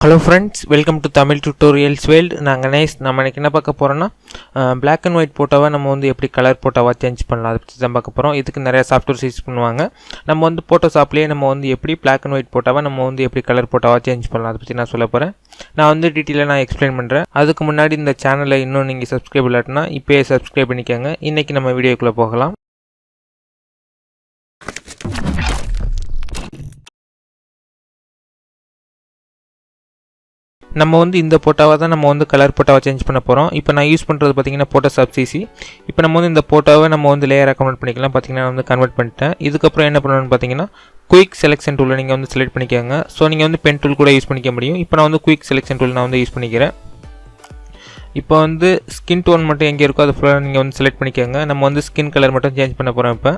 Hello friends welcome to Tamil tutorials world நாங்கள் nice நம்ம இன்னைக்கு என்ன பார்க்க போகிறோன்னா பிளாக் அண்ட் ஒயிட் போட்டோவை நம்ம வந்து எப்படி கலர் போட்டோவாக சேஞ்ச் பண்ணலாம் அதை பற்றி தான் பார்க்க போகிறோம் இதுக்கு நிறையா சாஃப்ட்வேர்ஸ் யூஸ் பண்ணுவாங்க. நம்ம வந்து ஃபோட்டோஷாப்லேயே நம்ம வந்து எப்படி பிளாக் அண்ட் ஒயிட் போட்டோவை நம்ம வந்து எப்படி கலர் போட்டோவாக சேஞ்ச் பண்ணலாம் அதை பற்றி நான் சொல்ல போகிறேன் நான் வந்து டீட்டெயிலாக நான் எக்ஸ்பிளைன் பண்ணுறேன் அதுக்கு முன்னாடி இந்த சேனலை இன்னும் நீங்கள் சப்ஸ்கிரைப் இல்லாட்டினா இப்போயே சப்ஸ்கிரைப் பண்ணிக்கோங்க. இன்றைக்கி நம்ம வீடியோக்குள்ளே போகலாம். நம்ம வந்து இந்த போட்டோவை தான் நம்ம வந்து கலர் போட்டாவை சேஞ்ச் பண்ண போகிறோம் இப்போ நான் யூஸ் பண்ணுறது பார்த்தீங்கன்னா போட்டோஷாப் சிசி இப்போ நம்ம வந்து இந்த போட்டோவை நம்ம வந்து லேயராக கன்வெர்ட் பண்ணிக்கலாம். பார்த்தீங்கன்னா நான் வந்து கன்வெர்ட் பண்ணிட்டேன். இதுக்கப்புறம் என்ன பண்ணணும்னு பார்த்தீங்கன்னா குயிக் செலெக்ஷன் டூலில் நீங்கள் வந்து செலக்ட் பண்ணிக்கோங்க. ஸோ நீங்கள் வந்து பென் டூல் கூட யூஸ் பண்ணிக்க முடியும். இப்போ நான் வந்து குயிக் செலெக்ஷன் டூல் நான் வந்து யூஸ் பண்ணிக்கிறேன். இப்போ வந்து ஸ்கின் டோன் மட்டும் எங்கே இருக்கோ அது ஃபுல்லாக நீங்கள் வந்து செலக்ட் பண்ணிக்கோங்க. நம்ம வந்து ஸ்கின் கலர் மட்டும் சேஞ்ச் பண்ண போகிறோம் இப்போ.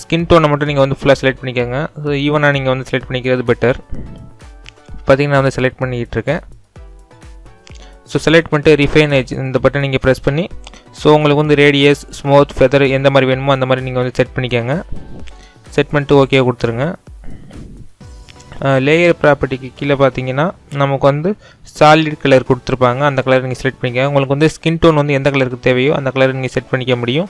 ஸ்கின் டோனை மட்டும் நீங்கள் வந்து ஃபுல்லாக செலக்ட் பண்ணிக்கோங்க. ஸோ ஈவனாக நீங்கள் வந்து செலக்ட் பண்ணிக்கிறது பெட்டர் பார்த்திங்கன்னா வந்து செலக்ட் பண்ணிக்கிட்டு இருக்கேன். ஸோ செலக்ட் பண்ணிட்டு ரிஃபைன் ஏஜ் இந்த பட்டன் நீங்கள் ப்ரெஸ் பண்ணி ஸோ உங்களுக்கு வந்து ரேடியஸ் ஸ்மூத் ஃபெதர் எந்த மாதிரி வேணுமோ அந்த மாதிரி நீங்கள் வந்து செட் பண்ணிக்கோங்க. செட் பண்ணிட்டு ஓகே கொடுத்துருங்க. லேயர் ப்ராப்பர்ட்டிக்கு கீழே பார்த்தீங்கன்னா நமக்கு வந்து சாலிட் கலர் கொடுத்துருப்பாங்க. அந்த கலர் நீங்கள் செலக்ட் பண்ணிக்கோங்க. உங்களுக்கு வந்து ஸ்கின் டோன் வந்து எந்த கலருக்கு தேவையோ அந்த கலர் நீங்கள் செட் பண்ணிக்க முடியும்.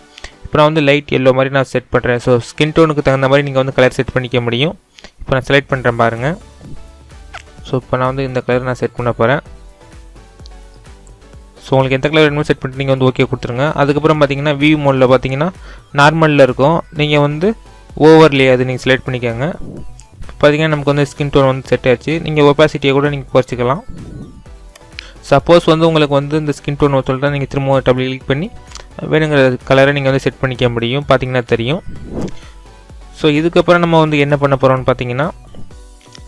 இப்போ நான் வந்து லைட் எல்லோ மாதிரி நான் செட் பண்ணுறேன் ஸோ ஸ்கின் டோனுக்கு தகுந்த மாதிரி நீங்கள் வந்து கலர் செட் பண்ணிக்க முடியும். இப்போ நான் செலக்ட் பண்ணுறேன் பாருங்கள் ஸோ இப்போ நான் வந்து இந்த கலர் நான் செட் பண்ண போகிறேன் ஸோ உங்களுக்கு எந்த கலர் வேணுமோ செட் பண்ணிட்டு நீங்கள் வந்து ஓகே கொடுத்துருங்க. அதுக்கப்புறம் பார்த்தீங்கன்னா வியூ மோடில் பார்த்தீங்கன்னா நார்மலில் இருக்கும். நீங்கள் வந்து ஓவர்லே அது நீங்கள் செலக்ட் பண்ணிக்கோங்க. பார்த்தீங்கன்னா நமக்கு வந்து ஸ்கின் டோன் வந்து செட் ஆச்சு நீங்கள் ஒப்பாசிட்டியை கூட நீங்கள் குறைச்சிக்கலாம். சப்போஸ் வந்து உங்களுக்கு வந்து இந்த ஸ்கின் டோன் சொல்லிட்டு நீங்கள் திரும்ப டபுள் கிளிக் பண்ணி வேணுங்கிற கலரை நீங்கள் வந்து செட் பண்ணிக்க முடியும். பார்த்தீங்கன்னா தெரியும். ஸோ இதுக்கப்புறம் நம்ம வந்து என்ன பண்ண போகிறோம்னு பார்த்தீங்கன்னா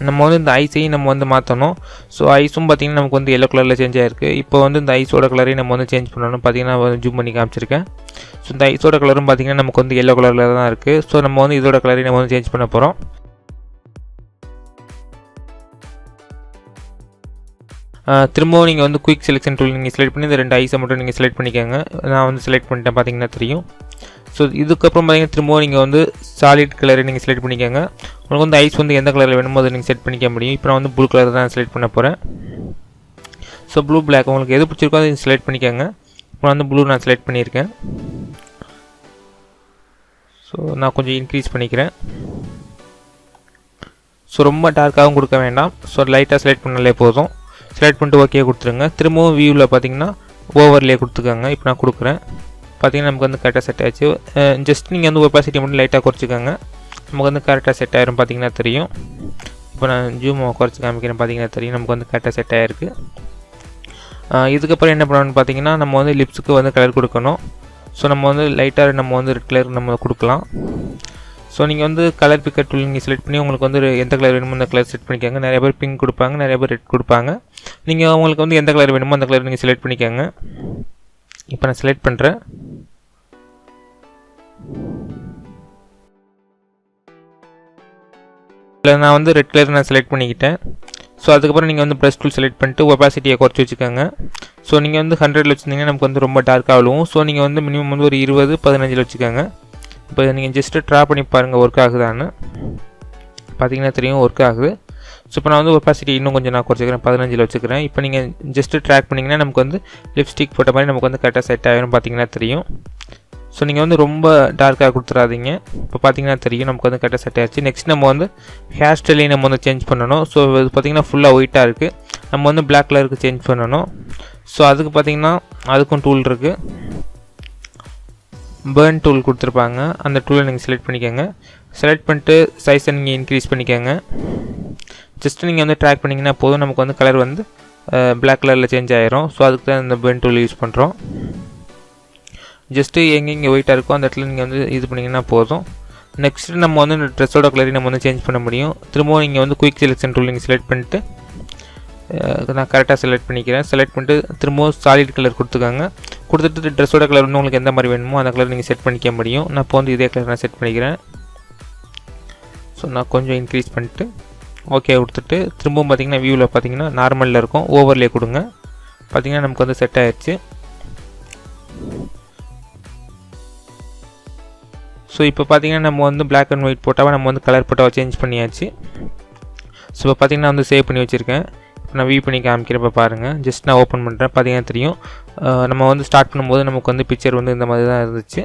நம்ம வந்து இந்த ஐஸையும் நம்ம வந்து மாற்றணும் ஸோ ஐஸும் பார்த்தீங்கன்னா நமக்கு வந்து எல்லோ கலரில் சேஞ்ச் ஆயிருக்கு. இப்போ வந்து இந்த ஐஸோட கலரையும் நம்ம வந்து சேஞ்ச் பண்ணணும். பார்த்தீங்கன்னா ஜூம் பண்ணி காமிச்சிருக்கேன். ஸோ இந்த ஐஸோட கலரும் பார்த்தீங்கன்னா நமக்கு வந்து எல்லோ கலரில் தான் இருக்குது ஸோ நம்ம வந்து இதோட கலரையும் நம்ம வந்து சேஞ்ச் பண்ண போகிறோம் திரும்பவும் நீங்கள் வந்து குயிக் செலெக்ஷன் டூல் நீங்கள் செலக்ட் பண்ணி இந்த ரெண்டு ஐஸை மட்டும் நீங்கள் செலக்ட் பண்ணிக்கோங்க. நான் வந்து செலக்ட் பண்ணிட்டேன் பார்த்தீங்கன்னா தெரியும். ஸோ இதுக்கப்புறம் பார்த்தீங்கன்னா திரும்பவும் நீங்கள் வந்து சாலிட் கலரை நீங்கள் செலக்ட் பண்ணிக்கோங்க. உங்களுக்கு வந்து ஐஸ் வந்து எந்த கலரில் வேணுமோ அதை நீங்கள் செலக்ட் பண்ணிக்க முடியும். இப்போ நான் வந்து ப்ளூ கலர் தான் செலக்ட் பண்ண போகிறேன் ஸோ ப்ளூ பிளாக் உங்களுக்கு எது பிடிச்சிருக்கோ அதை செலக்ட் பண்ணிக்கோங்க. இப்போ வந்து ப்ளூ நான் செலக்ட் பண்ணியிருக்கேன். ஸோ நான் கொஞ்சம் இன்க்ரீஸ் பண்ணிக்கிறேன். ஸோ ரொம்ப டார்க்காகவும் கொடுக்க வேண்டாம். ஸோ லைட்டாக செலக்ட் பண்ணாலே போதும். செலக்ட் பண்ணிட்டு ஓகே கொடுத்துருங்க. திரும்பவும் வியூவில் பார்த்தீங்கன்னா ஓவர்லே கொடுத்துக்கோங்க. இப்போ நான் கொடுக்குறேன். பார்த்தீங்கன்னா நமக்கு வந்து கரெக்டாக செட் ஆச்சு ஜஸ்ட் நீங்கள் வந்து ஒப்பாசிட்டி மட்டும் லைட்டாக குறைச்சிக்கோங்க. நமக்கு வந்து கரெக்டாக செட் ஆயிரும் பார்த்தீங்கன்னா தெரியும். இப்போ நான் ஜூம் குறைச்சி காமிக்கிறேன் பார்த்தீங்கன்னா தெரியும். நமக்கு வந்து கரெக்டாக செட் ஆகிருக்கு இதுக்கப்புறம் என்ன பண்ணணும்னு பார்த்தீங்கன்னா நம்ம வந்து லிப்ஸுக்கு வந்து கலர் கொடுக்கணும். ஸோ நம்ம வந்து லைட்டாக நம்ம வந்து ரெட் கலர் நம்ம கொடுக்கலாம். ஸோ நீங்கள் வந்து கலர் பிக்கர் டூல் நீங்கள் செலக்ட் பண்ணி உங்களுக்கு வந்து எந்த கலர் வேணுமோ அந்த கலர் செட் பண்ணிக்கோங்க. நிறைய பேர் பிங்க் கொடுப்பாங்க நிறைய பேர் ரெட் கொடுப்பாங்க. நீங்கள் உங்களுக்கு வந்து எந்த கலர் வேணுமோ அந்த கலர் நீங்கள் செலக்ட் பண்ணிக்கோங்க. இப்போ நான் செலக்ட் பண்ணுறேன் இல்லை நான் வந்து ரெட் கலர் நான் செலக்ட் பண்ணிக்கிட்டேன். ஸோ அதுக்கப்புறம் நீங்கள் வந்து ப்ரெஷ் டூல் செலக்ட் பண்ணிட்டு ஒப்பாசிட்டியை குறைச்சி வச்சுக்கோங்க. ஸோ நீங்கள் வந்து ஹண்ட்ரடில் வச்சுருந்தீங்கன்னா நமக்கு வந்து ரொம்ப டார்க்காக விழுவும். ஸோ நீங்கள் வந்து மினிமம் வந்து ஒரு இருபது பதினஞ்சில் வச்சுக்கோங்க. இப்போ நீங்கள் ஜஸ்ட்டு ட்ரா பண்ணி பாருங்கள் ஒர்க் ஆகுதான்னு. பார்த்தீங்கன்னா தெரியும் ஒர்க் ஆகுது. ஸோ இப்போ நான் வந்து ஒப்பாசிட்டி இன்னும் கொஞ்சம் நான் குறைச்சிக்கிறேன் பதினஞ்சில் வச்சுக்கிறேன். இப்போ நீங்கள் ஜஸ்ட்டு ட்ராக் பண்ணிங்கன்னா நமக்கு வந்து லிப்ஸ்டிக் போட்ட மாதிரி நமக்கு வந்து கரெக்டாக செட் ஆகிரும் பார்த்தீங்கன்னா தெரியும். ஸோ நீங்கள் வந்து ரொம்ப டார்க்காக கொடுத்துறாதீங்க. இப்போ பார்த்தீங்கன்னா தெரியும் நமக்கு வந்து கரெக்டாக செட் ஆகிடுச்சு நெக்ஸ்ட் நம்ம வந்து ஹேர் ஸ்டைலையும் நம்ம வந்து சேஞ்ச் பண்ணணும். ஸோ இது பார்த்திங்கன்னா ஃபுல்லாக ஒயிட்டாக இருக்குது நம்ம வந்து பிளாக் கலருக்கு சேஞ்ச் பண்ணணும். ஸோ அதுக்கு பார்த்திங்கன்னா அதுக்கும் டூல் இருக்குது பேர்ன் டூல் கொடுத்துருப்பாங்க. அந்த டூலை நீங்கள் செலக்ட் பண்ணிக்கோங்க. செலக்ட் பண்ணிட்டு சைஸை நீங்கள் இன்க்ரீஸ் பண்ணிக்கோங்க. ஜஸ்ட் நீங்கள் வந்து ட்ராக் பண்ணிங்கன்னா போதும். நமக்கு வந்து கலர் வந்து பிளாக் கலரில் சேஞ்ச் ஆகிரும் ஸோ அதுக்கு தான் இந்த பேர்ன் டூல் யூஸ் பண்ணுறோம் ஜஸ்ட்டு எங்கெங்கே ஒயிட்டாக இருக்கோ அந்த இடத்துல நீங்கள் வந்து இது பண்ணிங்கன்னா போதும். நெக்ஸ்ட்டு நம்ம வந்து இந்த ட்ரெஸ்ஸோட கலரையும் நம்ம வந்து சேஞ்ச் பண்ண முடியும். திரும்பவும் நீங்கள் வந்து குயிக் செலெக்ஷன் டூல் நீங்கள் செலக்ட் பண்ணிட்டு நான் கரெக்டாக செலக்ட் பண்ணிக்கிறேன். செலக்ட் பண்ணிட்டு திரும்பவும் சாலிட் கலர் கொடுத்துக்காங்க. கொடுத்துட்டு ட்ரெஸ்ஸோட கலர் வந்து உங்களுக்கு எந்த மாதிரி வேணுமோ அந்த கலர் நீங்கள் செட் பண்ணிக்க முடியும். நான் இப்போ வந்து இதே கலர் நான் செட் பண்ணிக்கிறேன். ஸோ நான் கொஞ்சம் இன்க்ரீஸ் பண்ணிட்டு ஓகே கொடுத்துட்டு திரும்பவும் பார்த்தீங்கன்னா வியூவில் பார்த்தீங்கன்னா நார்மலில் இருக்கும். ஓவர்லே கொடுங்க. பார்த்தீங்கன்னா நமக்கு வந்து செட் ஆயிடுச்சு. ஸோ இப்போ பார்த்தீங்கன்னா நம்ம வந்து பிளாக் அண்ட் ஒயிட் போட்டாவை நம்ம வந்து கலர் போட்டாவை சேஞ்ச் பண்ணியாச்சு. ஸோ இப்போ பார்த்தீங்கன்னா வந்து சேவ் பண்ணி வச்சுருக்கேன். நான் வியூ பண்ணி காமிக்கிறப்ப பாருங்கள் ஜஸ்ட் நான் ஓப்பன் பண்ணுறேன் பார்த்தீங்கன்னா தெரியும். நம்ம வந்து ஸ்டார்ட் பண்ணும்போது நமக்கு வந்து பிக்சர் வந்து இந்த மாதிரி தான் இருந்துச்சு.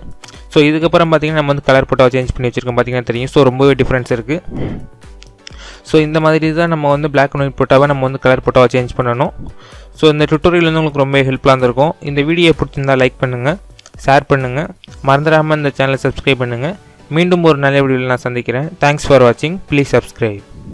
ஸோ இதுக்கப்புறம் பார்த்தீங்கன்னா நம்ம வந்து கலர் போட்டாவை சேஞ்ச் பண்ணி வச்சுருக்கோம். பார்த்தீங்கன்னா தெரியும். ஸோ ரொம்பவே டிஃப்ரென்ஸ் இருக்குது ஸோ இந்த மாதிரி தான் நம்ம வந்து பிளாக் அண்ட் ஒயிட் போட்டாவை நம்ம வந்து கலர் போட்டாவை சேஞ்ச் பண்ணணும். ஸோ இந்த டுட்டோரியல் வந்து உங்களுக்கு ரொம்ப ஹெல்ப்ஃபுல்லாக இருந்திருக்கும். இந்த வீடியோ பிடிச்சிருந்தால் லைக் பண்ணுங்கள் ஷேர் பண்ணுங்கள் மறந்துடாமல் இந்த சேனலை சப்ஸ்கிரைப் பண்ணுங்கள் மீண்டும் ஒரு நல்ல வீடியோவில் நான் சந்திக்கிறேன். தேங்க்ஸ் ஃபார் வாட்சிங் ப்ளீஸ் சப்ஸ்கிரைப்